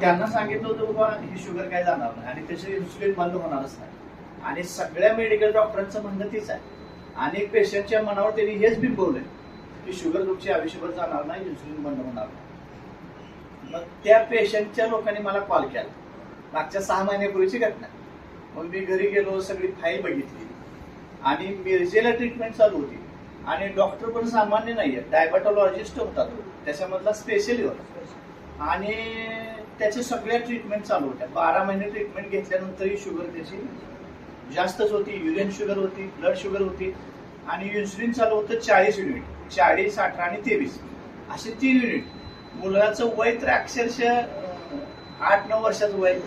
त्यांना सांगितलं होतं बाबा ही शुगर काय जाणार नाही आणि त्याचं इन्सुलिन बंद होणारच नाही. आणि सगळ्या मेडिकल डॉक्टरांचं म्हणणं तीच आहे. आणि पेशंटच्या मनावर त्यांनी हेच बिंबवलंय की शुगर तुमची आयुष्यभर जाणार नाही इन्सुलिन बंद होणार नाही. मग त्या पेशंटच्या लोकांनी मला कॉल केला. मागच्या सहा महिन्यापूर्वीची घटना. मग मी घरी गेलो सगळी फाईल बघितली. आणि मिरजेला ट्रीटमेंट चालू होती. आणि डॉक्टर पण सामान्य नाहीये डायबेटॉलॉजिस्ट होता तो त्याच्यामधला स्पेशली होता आणि त्याच्या सगळ्या ट्रीटमेंट चालू होत्या. बारा महिने ट्रीटमेंट घेतल्यानंतरही शुगर त्याची जास्तच होती. युरिन शुगर होती ब्लड शुगर होती. आणि इन्सुलिन चालू होतं चाळीस युनिट चाळीस अठरा आणि तेवीस. असे तीन युनिट मुलाचं वय तर अक्षरशः आठ नऊ वर्षाचं वय.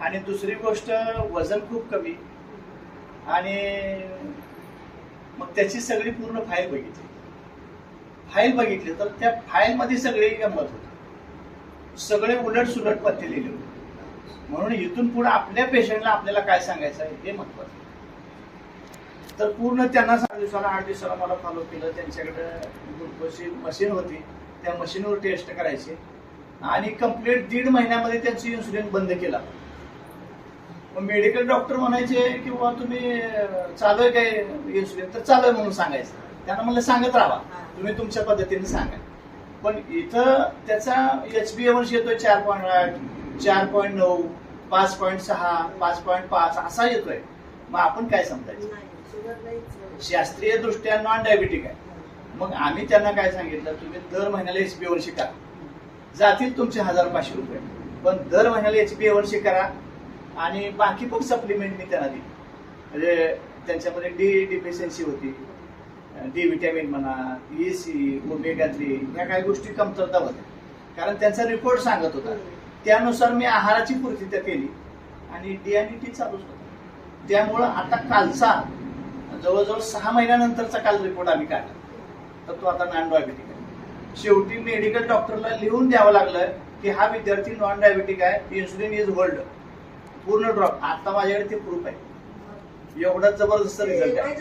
आणि दुसरी गोष्ट वजन खूप कमी. आणि मग त्याची सगळी पूर्ण फाईल बघितली. फाईल बघितली तर त्या फाईलमध्ये सगळी सगळे गंमत होती. सगळे उलट सुलट पत्ते लिहिले होते. म्हणून इथून पुढे आपल्या पेशंटला आपल्याला काय सांगायचं आहे हे महत्वाचं तर पूर्ण त्यांना सात दिवसाला आठ दिवसाला मला फॉलो केलं. त्यांच्याकडे ग्लुकोजची मशीन होती. त्या मशीनवर टेस्ट करायचे. आणि कंप्लीट दीड महिन्यामध्ये त्यांचं इन्सुलिन बंद केला. मग मेडिकल डॉक्टर म्हणायचे की बाबा तुम्ही चालू आहे काय इन्सुलिन तर चालू आहे म्हणून सांगायचं. त्यांना म्हणलं सांगत राहा. तुम्ही तुमच्या पद्धतीने सांगा. पण इथं त्याचा एच बी एवन्स येतोय चार पॉईंट आठ चार पॉईंट नऊ पाच पॉईंट सहा पाच पॉईंट पाच असा येतोय. मग आपण काय समजायचं? शास्त्रीय दृष्ट्या नॉन डायबिटिक आहे. मग आम्ही त्यांना काय सांगितलं? तुम्ही दर महिन्याला एच बी एवनशी करा. जातील तुमचे हजार पाचशे रुपये. पण दर महिन्याला एच बी एवनशी करा. आणि बाकी पण सप्लिमेंट मी त्यांना दिली. म्हणजे त्यांच्यामध्ये डी डिफिशियन्सी होती. डी विटॅमिन म्हणा ई सी ओमेगा थ्री ह्या काही गोष्टी कमतरता होत्या. कारण त्यांचा रिपोर्ट सांगत होता. त्यानुसार मी आहाराची पूर्तता केली आणि डी आणि टी चालूच होता. त्यामुळं आता कालचा जवळजवळ सहा महिन्यानंतरचा काल रिपोर्ट आम्ही काढला. तर तो आता नॉन डायबेटिक आहे. शेवटी मेडिकल डॉक्टरला लिहून द्यावं लागलं की हा विद्यार्थी नॉन डायबेटिक आहे इन्सुलिन इज होल्ड पूर्ण ड्रॉप आता माझ्याकडे ते प्रूफ आहे. एवढा जबरदस्त रिझल्ट आहे.